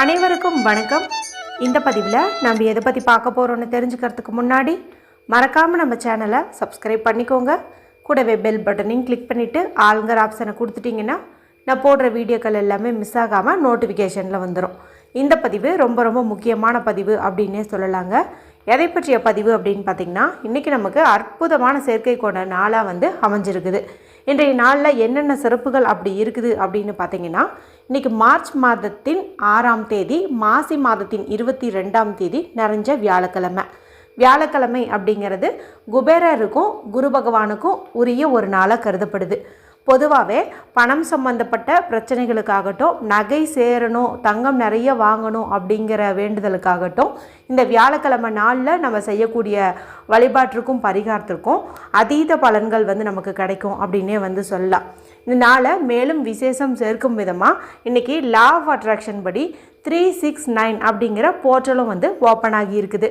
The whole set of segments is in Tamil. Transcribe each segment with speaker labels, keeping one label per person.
Speaker 1: அனைவருக்கும் வணக்கம். இந்த பதிவில் நம்ம எதை பற்றி பார்க்க போகிறோன்னு தெரிஞ்சுக்கிறதுக்கு முன்னாடி மறக்காமல் நம்ம சேனலை சப்ஸ்கிரைப் பண்ணிக்கோங்க. கூடவே பெல் பட்டனையும் கிளிக் பண்ணிவிட்டு ஆளுங்கிற ஆப்ஷனை கொடுத்துட்டிங்கன்னா நான் போடுற வீடியோக்கள் எல்லாமே மிஸ் ஆகாமல் நோட்டிஃபிகேஷனில் வந்துடும் இந்த பதிவு ரொம்ப ரொம்ப முக்கியமான பதிவு அப்படின்னே சொல்லலாங்க. எதை பற்றிய பதிவு அப்படின்னு பார்த்தீங்கன்னா இன்றைக்கி நமக்கு அற்புதமான செயற்கை கொண்ட நாளாக வந்து அமைஞ்சிருக்குது. இன்றைய நாளில் என்னென்ன சிறப்புகள் அப்படி இருக்குது அப்படின்னு பார்த்தீங்கன்னா இன்றைக்கி மார்ச் மாதத்தின் ஆறாம் தேதி மாசி மாதத்தின் இருபத்தி ரெண்டாம் தேதி நிறைஞ்ச வியாழக்கிழமை. வியாழக்கிழமை அப்படிங்கிறது குபேரருக்கும் குரு பகவானுக்கும் உரிய ஒரு நாளாக கருதப்படுது. பொதுவாகவே பணம் சம்பந்தப்பட்ட பிரச்சனைகளுக்காகட்டும் நகை சேரணும் தங்கம் நிறைய வாங்கணும் அப்படிங்கிற வேண்டுதலுக்காகட்டும் இந்த வியாழக்கிழமை நாளில் நம்ம செய்யக்கூடிய வழிபாட்டிற்கும் பரிகாரத்திற்கும் அதீத பலன்கள் வந்து நமக்கு கிடைக்கும் அப்படின்னே வந்து சொல்லலாம். இந்த நாளை மேலும் விசேஷம் சேர்க்கும் விதமாக இன்றைக்கி லா ஆஃப் அட்ராக்ஷன் படி த்ரீ சிக்ஸ் நைன் அப்படிங்கிற போர்ட்டலும் வந்து ஓப்பன் ஆகியிருக்குது.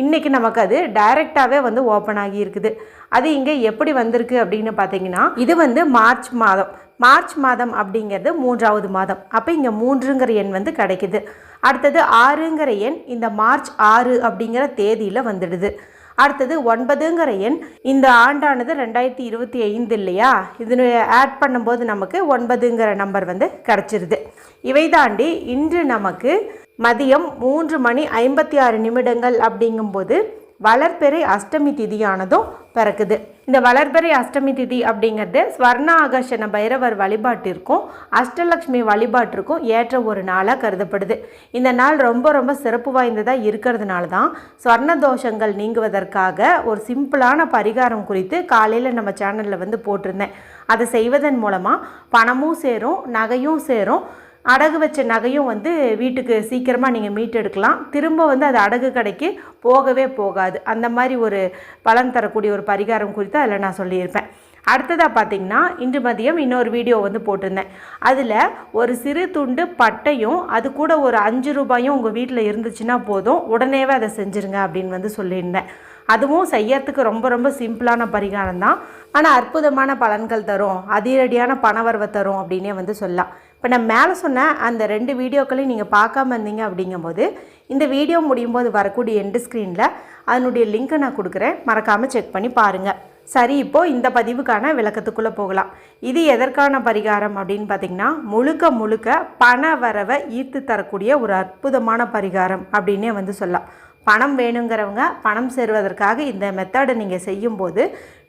Speaker 1: இன்றைக்கி நமக்கு அது டைரெக்டாகவே வந்து ஓப்பன் ஆகியிருக்குது. அது இங்கே எப்படி வந்திருக்கு அப்படின்னு பார்த்தீங்கன்னா இது வந்து மார்ச் மாதம். மார்ச் மாதம் அப்படிங்கிறது மூன்றாவது மாதம். அப்போ இங்கே மூன்றுங்கிற எண் வந்து கிடைக்குது. அடுத்தது ஆறுங்கிற எண் இந்த மார்ச் ஆறு அப்படிங்கிற தேதியில் வந்துடுது. அடுத்தது ஒன்பதுங்கிற எண். இந்த ஆண்டானது ரெண்டாயிரத்தி இருபத்தி ஐந்து இல்லையா? இது ஆட் பண்ணும்போது நமக்கு ஒன்பதுங்கிற நம்பர் வந்து கிடச்சிருது. இவை தாண்டி இன்று நமக்கு மதியம் மூன்று மணி ஐம்பத்தி ஆறு நிமிடங்கள் அப்படிங்கும்போது வளர்பெறை அஷ்டமி திதியானதும் பிறக்குது. இந்த வளர்பறை அஷ்டமி திதி அப்படிங்கிறது ஸ்வர்ண ஆகர்ஷண பைரவர் வழிபாட்டிற்கும் அஷ்டலக்ஷ்மி வழிபாட்டிற்கும் ஏற்ற ஒரு நாளாக கருதப்படுது. இந்த நாள் ரொம்ப ரொம்ப சிறப்பு வாய்ந்ததாக இருக்கிறதுனால தான் ஸ்வர்ண தோஷங்கள் நீங்குவதற்காக ஒரு சிம்பிளான பரிகாரம் குறித்து காலையில் நம்ம சேனலில் வந்து போட்டிருந்தேன். அதை செய்வதன் மூலமாக பணமும் சேரும் நகையும் சேரும் அடகு வச்ச நகையும் வந்து வீட்டுக்கு சீக்கிரமாக நீங்கள் மீட்டெடுக்கலாம். திரும்ப வந்து அது அடகு கடைக்கு போகவே போகாது. அந்த மாதிரி ஒரு பலன் தரக்கூடிய ஒரு பரிகாரம் குறித்து அதில் நான் சொல்லியிருப்பேன். அடுத்ததாக பார்த்தீங்கன்னா இன்று மதியம் இன்னொரு வீடியோ வந்து போட்டிருந்தேன். அதில் ஒரு சிறு துண்டு பட்டையும் அது கூட ஒரு அஞ்சு ரூபாயும் உங்கள் வீட்டில் இருந்துச்சுன்னா போதும். உடனேவே அதை செஞ்சுருங்க அப்படின்னு வந்து சொல்லியிருந்தேன். அதுவும் செய்யறதுக்கு ரொம்ப ரொம்ப சிம்பிளான பரிகாரம் தான் ஆனால் அற்புதமான பலன்கள் தரும். அதிரடியான பணவரவை தரும் அப்படின்னே வந்து சொல்லலாம். இப்போ நான் மேலே சொன்ன அந்த ரெண்டு வீடியோக்களையும் நீங்கள் பார்க்காம இருந்தீங்க அப்படிங்கும்போது இந்த வீடியோ முடியும் போது வரக்கூடிய எண்டு ஸ்க்ரீனில் அதனுடைய லிங்க்கை நான் கொடுக்குறேன். மறக்காமல் செக் பண்ணி பாருங்கள் சரி இப்போது இந்த பதிவுக்கான விளக்கத்துக்குள்ளே போகலாம். இது எதற்கான பரிகாரம் அப்படின்னு பார்த்தீங்கன்னா முழுக்க முழுக்க பண வரவை ஈர்த்து தரக்கூடிய ஒரு அற்புதமான பரிகாரம் அப்படின்னே வந்து சொல்லலாம். பணம் வேணுங்கிறவங்க பணம் சேருவதற்காக இந்த மெத்தடை நீங்கள் செய்யும்போது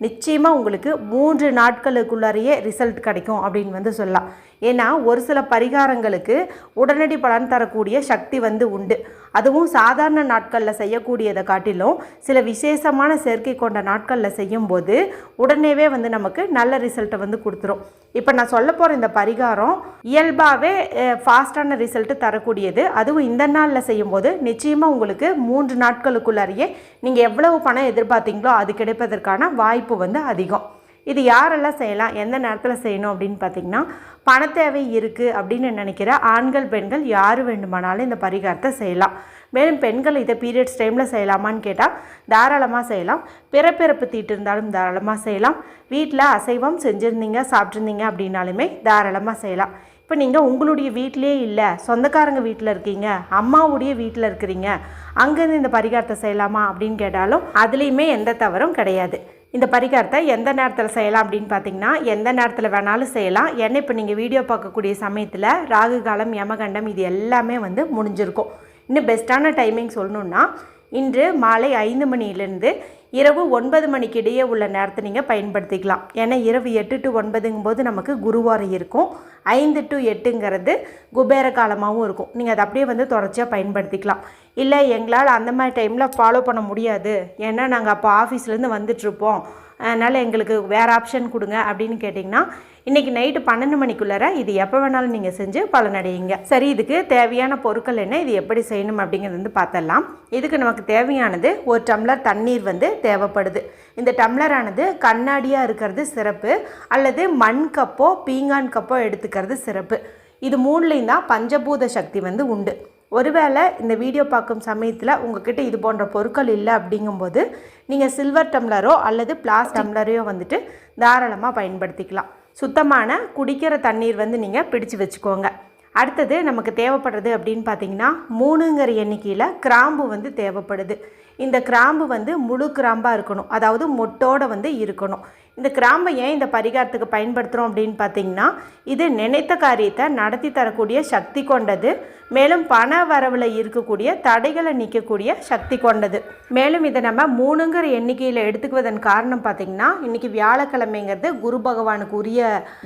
Speaker 1: நிச்சயமாக உங்களுக்கு மூன்று நாட்களுக்குள்ளாரையே ரிசல்ட் கிடைக்கும் அப்படின்னு வந்து சொல்லலாம். ஏன்னா ஒரு சில பரிகாரங்களுக்கு உடனடி பலன் தரக்கூடிய சக்தி வந்து உண்டு. அதுவும் சாதாரண நாட்களில் செய்யக்கூடியதை காட்டிலும் சில விசேஷமான சேர்க்கை கொண்ட நாட்களில் செய்யும்போது உடனேவே வந்து நமக்கு நல்ல ரிசல்ட்டை வந்து கொடுத்துரும். இப்போ நான் சொல்ல போகிற இந்த பரிகாரம் இயல்பாகவே ஃபாஸ்டான ரிசல்ட்டு தரக்கூடியது. அதுவும் இந்த நாளில் செய்யும்போது நிச்சயமாக உங்களுக்கு மூன்று நாட்களுக்குள்ளாரையே நீங்கள் எவ்வளவு பணம் எதிர்பார்த்தீங்களோ அது கிடைப்பதற்கான வாய்ப்பு வந்து அதிகம். இது யாரெல்லாம் செய்யலாம்? எந்த நேரத்தில் செய்யணும் அப்படின்னு பார்த்தீங்கன்னா பண தேவை இருக்குது அப்படின்னு நினைக்கிற ஆண்கள் பெண்கள் யார் வேண்டுமானாலும் இந்த பரிகாரத்தை செய்யலாம். மேலும் பெண்கள் இதை பீரியட்ஸ் டைமில் செய்யலாமான்னு கேட்டால் தாராளமாக செய்யலாம். பிறப்பிறப்பு தீட்டு இருந்தாலும் தாராளமாக செய்யலாம். வீட்டில் அசைவம் செஞ்சுருந்தீங்க சாப்பிட்ருந்தீங்க அப்படின்னாலுமே தாராளமாக செய்யலாம். இப்போ நீங்கள் உங்களுடைய வீட்டிலே இல்லை சொந்தக்காரங்க வீட்டில் இருக்கீங்க அம்மாவுடைய வீட்டில் இருக்கிறீங்க அங்கேருந்து இந்த பரிகாரத்தை செய்யலாமா அப்படின்னு கேட்டாலும் அதுலேயுமே எந்த தவறும் கிடையாது. இந்த பரிகாரத்தை எந்த நேரத்தில் செய்யலாம் அப்படின்னு பார்த்தீங்கன்னா எந்த நேரத்தில் வேணாலும் செய்யலாம். ஏன்னா இப்போ நீங்கள் வீடியோ பார்க்கக்கூடிய சமயத்தில் ராகு காலம் யமகண்டம் இது எல்லாமே வந்து முடிஞ்சிருக்கும். இன்னும் பெஸ்ட்டான டைமிங் சொல்லணுன்னா இன்று மாலை ஐந்து மணியிலிருந்து இரவு ஒன்பது மணிக்கு இடையே உள்ள நேரத்தை நீங்கள் பயன்படுத்திக்கலாம். ஏன்னா இரவு எட்டு டு ஒன்பதுங்கும் போது நமக்கு குருவாரம் இருக்கும். ஐந்து டு எட்டுங்கிறது குபேர காலமாகவும் இருக்கும். நீங்கள் அதை அப்படியே வந்து தொடர்ச்சியாக பயன்படுத்திக்கலாம். இல்லை எங்களால் அந்த மாதிரி டைமில் ஃபாலோ பண்ண முடியாது. ஏன்னா நாங்கள் அப்போ ஆஃபீஸ்லேருந்து வந்துட்ருப்போம் அதனால் எங்களுக்கு வேறு ஆப்ஷன் கொடுங்க அப்படின்னு கேட்டிங்கன்னா இன்றைக்கி நைட்டு பன்னெண்டு மணிக்குள்ளார இது எப்போ வேணாலும் நீங்கள் செஞ்சு பலனடையுங்க. சரி இதுக்கு தேவையான பொருட்கள் என்ன இது எப்படி செய்யணும் அப்படிங்கிறது வந்து பார்த்தலாம் இதுக்கு நமக்கு தேவையானது ஒரு டம்ளர் தண்ணீர் வந்து தேவைப்படுது. இந்த டம்ளரானது கண்ணாடியாக இருக்கிறது சிறப்பு. அல்லது மண் கப்போ பீங்கான் கப்போ எடுத்துக்கிறது சிறப்பு. இது மூணுலேயும் தான் பஞ்சபூத சக்தி வந்து உண்டு. ஒருவேளை இந்த வீடியோ பார்க்கும் சமயத்தில் உங்ககிட்ட இது போன்ற பொருட்கள் இல்லை அப்படிங்கும்போது நீங்கள் சில்வர் டம்ளரோ அல்லது பிளாஸ் டம்ளரையோ வந்துட்டு தாராளமாக பயன்படுத்திக்கலாம். சுத்தமான குடிக்கிற தண்ணீர் வந்து நீங்கள் பிடிச்சு வச்சுக்கோங்க. அடுத்தது நமக்கு தேவைப்படுறது அப்படின்னு பார்த்தீங்கன்னா மூணுங்கிற எண்ணிக்கையில் கிராம்பு வந்து தேவைப்படுது. இந்த கிராம்பு வந்து முழு கிராம்பாக இருக்கணும். அதாவது மொட்டோட வந்து இருக்கணும். இந்த கிராம்பை ஏன் இந்த பரிகாரத்துக்கு பயன்படுத்துகிறோம் அப்படின்னு பார்த்தீங்கன்னா இது நினைத்த காரியத்தை நடத்தி தரக்கூடிய சக்தி கொண்டது. மேலும் பண வரவில் இருக்கக்கூடிய தடைகளை நீக்கக்கூடிய சக்தி கொண்டது. மேலும் இதை நம்ம மூணுங்கிற எண்ணிக்கையில் எடுத்துக்குவதன் காரணம் பார்த்தீங்கன்னா இன்றைக்கி வியாழக்கிழமைங்கிறது குரு பகவானுக்கு உரிய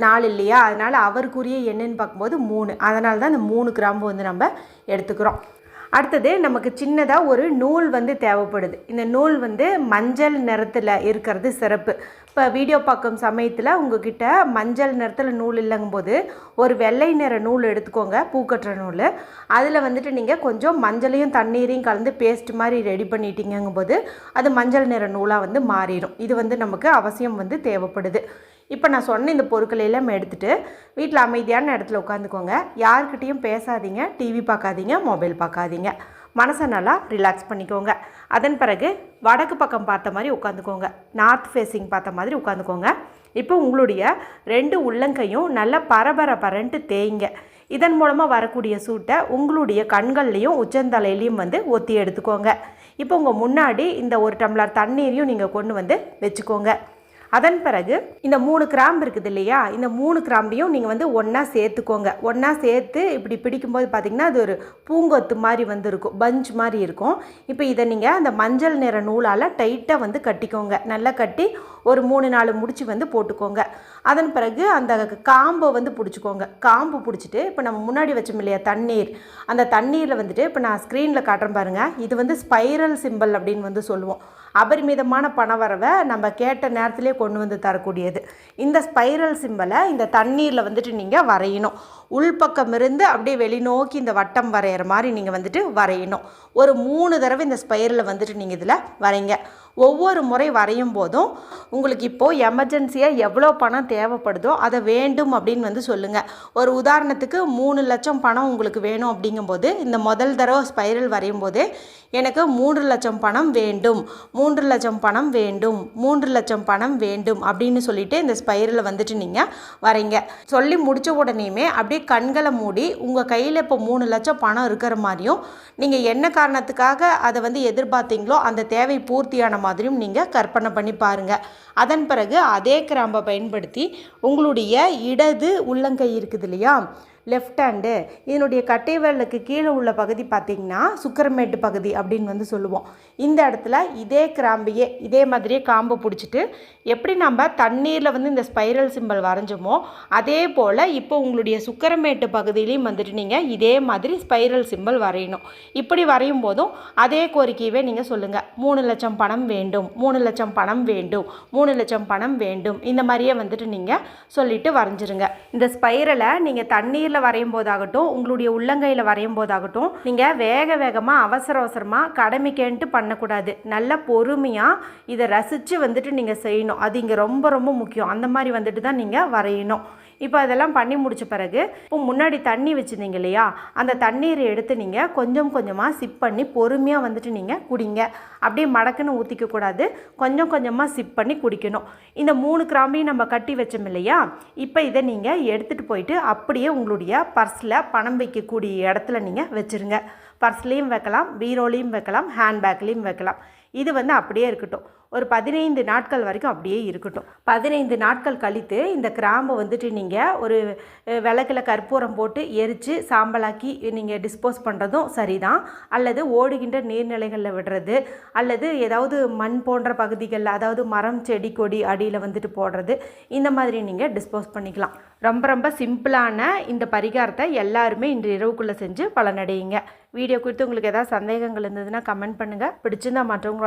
Speaker 1: நாள் இல்லையா? அதனால் அவருக்குரிய எண்ணுன்னு பார்க்கும்போது மூணு. அதனால தான் இந்த மூணு கிராம்பு வந்து நம்ம எடுத்துக்கிறோம். அடுத்தது நமக்கு சின்னதாக ஒரு நூல் வந்து தேவைப்படுது. இந்த நூல் வந்து மஞ்சள் நிறத்தில் இருக்கிறது சிறப்பு. இப்போ வீடியோ பார்க்கும் சமயத்தில் உங்ககிட்ட மஞ்சள் நிறத்தில் நூல் இல்லைங்கும்போது ஒரு வெள்ளை நிற நூல் எடுத்துக்கோங்க பூக்கட்டுற நூல். அதில் வந்துட்டு நீங்கள் கொஞ்சம் மஞ்சளையும் தண்ணீரையும் கலந்து பேஸ்ட் மாதிரி ரெடி பண்ணிட்டீங்கும்போது அது மஞ்சள் நிற நூலாக வந்து மாறிடும். இது வந்து நமக்கு அவசியம் வந்து தேவைப்படுது. இப்போ நான் சொன்ன இந்த பொருட்களை எல்லாம் எடுத்துகிட்டு வீட்டில் அமைதியான இடத்துல உட்காந்துக்கோங்க. யாருக்கிட்டேயும் பேசாதீங்க. டிவி பார்க்காதீங்க. மொபைல் பார்க்காதீங்க. மனசை நல்லா ரிலாக்ஸ் பண்ணிக்கோங்க. அதன் பிறகு வடக்கு பக்கம் பார்த்த மாதிரி உட்காந்துக்கோங்க. நார்த் ஃபேஸிங் பார்த்த மாதிரி உட்காந்துக்கோங்க. இப்போ உங்களுடைய ரெண்டு உள்ளங்கையும் நல்லா பரபர பரன்ட்டு தேய்ங்க. இதன் மூலமாக வரக்கூடிய சூட்டை உங்களுடைய கண்கள்லேயும் உச்சந்தலையிலையும் வந்து ஒத்தி எடுத்துக்கோங்க. இப்போ உங்கள் முன்னாடி இந்த ஒரு டம்ளர் தண்ணீரையும் நீங்கள் கொண்டு வந்து வச்சுக்கோங்க. அதன் பிறகு இந்த மூணு கிராம்பு இருக்குது இல்லையா? இந்த மூணு கிராம்பையும் நீங்கள் வந்து ஒன்றா சேர்த்துக்கோங்க. ஒன்றா சேர்த்து இப்படி பிடிக்கும்போது பார்த்திங்கன்னா அது ஒரு பூங்கொத்து மாதிரி வந்து இருக்கும் பஞ்ச் மாதிரி இருக்கும். இப்போ இதை நீங்கள் அந்த மஞ்சள் நிற நூலால் டைட்டாக வந்து கட்டிக்கோங்க. நல்லா கட்டி ஒரு மூணு நாலு முடிச்சு வந்து போட்டுக்கோங்க. அதன் பிறகு அந்த காம்பை வந்து பிடிச்சிக்கோங்க. காம்பு பிடிச்சிட்டு இப்போ நம்ம முன்னாடி வச்சோம் இல்லையா தண்ணீர். அந்த தண்ணீரில் வந்துட்டு இப்போ நான் ஸ்க்ரீனில் காட்டுறேன் பாருங்கள் இது வந்து ஸ்பைரல் சிம்பிள் அப்படின்னு வந்து சொல்லுவோம். அபரிமிதமான பணவரவை நம்ம கேட்ட நேரத்திலே கொண்டு வந்து தரக்கூடியது. இந்த ஸ்பைரல் சிம்பலை இந்த தண்ணீரில் வந்துட்டு நீங்கள் வரையணும். உள்பக்கம் இருந்து அப்படியே வெளிநோக்கி இந்த வட்டம் வரைகிற மாதிரி நீங்கள் வந்துட்டு வரையணும். ஒரு மூணு தடவை இந்த ஸ்பைரலை வந்துட்டு நீங்கள் இதில் வரைங்க. ஒவ்வொரு முறை வரையும் போதும் உங்களுக்கு இப்போது எமர்ஜென்சியாக எவ்வளோ பணம் தேவைப்படுதோ அதை வேண்டும் அப்படின்னு வந்து சொல்லுங்கள் ஒரு உதாரணத்துக்கு மூணு லட்சம் பணம் உங்களுக்கு வேணும் அப்படிங்கும்போது இந்த முதல் தடவை ஸ்பைரல் வரையும் போது எனக்கு மூன்று லட்சம் பணம் வேண்டும் மூன்று லட்சம் பணம் வேண்டும் மூன்று லட்சம் பணம் வேண்டும் அப்படின்னு சொல்லிட்டு இந்த ஸ்பைரலில் வந்துட்டு நீங்கள் வரீங்க சொல்லி முடித்த உடனேயுமே அப்படியே கண்களை மூடி உங்கள் கையில் இப்போ மூணு லட்சம் பணம் இருக்கிற மாதிரியும் நீங்கள் என்ன காரணத்துக்காக அதை வந்து எதிர்பார்த்தீங்களோ அந்த தேவை பூர்த்தியான மாதிரியும் நீங்கள் கற்பனை பண்ணி பாருங்கள் அதன் பிறகு அதே கிராம்பை பயன்படுத்தி உங்களுடைய இடது உள்ளங்கை இருக்குது இல்லையா? லெஃப்ட் ஹேண்டு இதனுடைய கட்டை விரலுக்கு கீழே உள்ள பகுதி பார்த்திங்கன்னா சுக்கரமேட்டு பகுதி அப்படின்னு வந்து சொல்லுவோம். இந்த இடத்துல இதே கிராம்பையே இதே மாதிரியே காம்பு பிடிச்சிட்டு எப்படி நம்ம தண்ணீரில் வந்து இந்த ஸ்பைரல் சிம்பிள் வரைஞ்சோமோ அதே போல் இப்போ உங்களுடைய சுக்கரமேட்டு பகுதியிலையும் வந்துட்டு நீங்கள் இதே மாதிரி ஸ்பைரல் சிம்பிள் வரையணும். இப்படி வரையும் போதும் அதே கோரிக்கையவே நீங்கள் சொல்லுங்கள் மூணு லட்சம் பணம் வேண்டும் மூணு லட்சம் பணம் வேண்டும் மூணு லட்சம் பணம் வேண்டும். இந்த மாதிரியே வந்துட்டு நீங்கள் சொல்லிட்டு வரைஞ்சிருங்க. இந்த ஸ்பைரலை நீங்கள் தண்ணீரில் வரையும் போதாகட்டும் உங்களுடைய உள்ளங்கையில் வரையும் போதாகட்டும் நீங்கள் வேக வேகமாக அவசர அவசரமாக கடமைக்கேன்ட்டு பண்ணக்கூடாது. நல்லா பொறுமையாக இதை ரசித்து வந்துட்டு நீங்கள் செய்யணும். அது இங்கே ரொம்ப ரொம்ப முக்கியம். அந்த மாதிரி வந்துட்டு தான் நீங்கள் வரையணும். இப்போ அதெல்லாம் பண்ணி முடித்த பிறகு இப்போ முன்னாடி தண்ணி வச்சுருந்தீங்க இல்லையா? அந்த தண்ணீரை எடுத்து நீங்கள் கொஞ்சம் கொஞ்சமாக சிப் பண்ணி பொறுமையாக வந்துட்டு நீங்கள் குடிங்க. அப்படியே மடக்குன்னு ஊற்றிக்கக்கூடாது கொஞ்சம் கொஞ்சமாக சிப் பண்ணி குடிக்கணும். இந்த மூணு கிராம்பையும் நம்ம கட்டி வச்சோம் இல்லையா? இப்போ இதை நீங்கள் எடுத்துகிட்டு போயிட்டு அப்படியே உங்களுடைய பர்ஸில் பணம் வைக்கக்கூடிய இடத்துல நீங்கள் வச்சுருங்க. பர்ஸ்லேயும் வைக்கலாம் பீரோலையும் வைக்கலாம் ஹேண்ட்பேக்லேயும் வைக்கலாம். இது வந்து அப்படியே இருக்கட்டும். ஒரு பதினைந்து நாட்கள் வரைக்கும் அப்படியே இருக்கட்டும். பதினைந்து நாட்கள் கழித்து இந்த கிராம்பை வந்துட்டு நீங்கள் ஒரு விளக்கில் விளக்குல கற்பூரம் போட்டு எரித்து சாம்பலாக்கி நீங்கள் டிஸ்போஸ் பண்ணுறதும் சரிதான். அல்லது ஓடுகின்ற நீர்நிலைகளில் விடுறது அல்லது ஏதாவது மண் போன்ற பகுதிகளில் அதாவது மரம் செடி கொடி அடியில் வந்துட்டு போடுறது இந்த மாதிரி நீங்கள் டிஸ்போஸ் பண்ணிக்கலாம். ரொம்ப ரொம்ப சிம்பிளான இந்த பரிகாரத்தை எல்லாருமே இன்று இரவுக்குள்ளே செஞ்சு பலனடையுங்க. வீடியோ குறித்து உங்களுக்கு ஏதாவது சந்தேகங்கள் இருந்ததுன்னா கமெண்ட் பண்ணுங்கள் பிடிச்சிருந்தா மற்றவங்களோட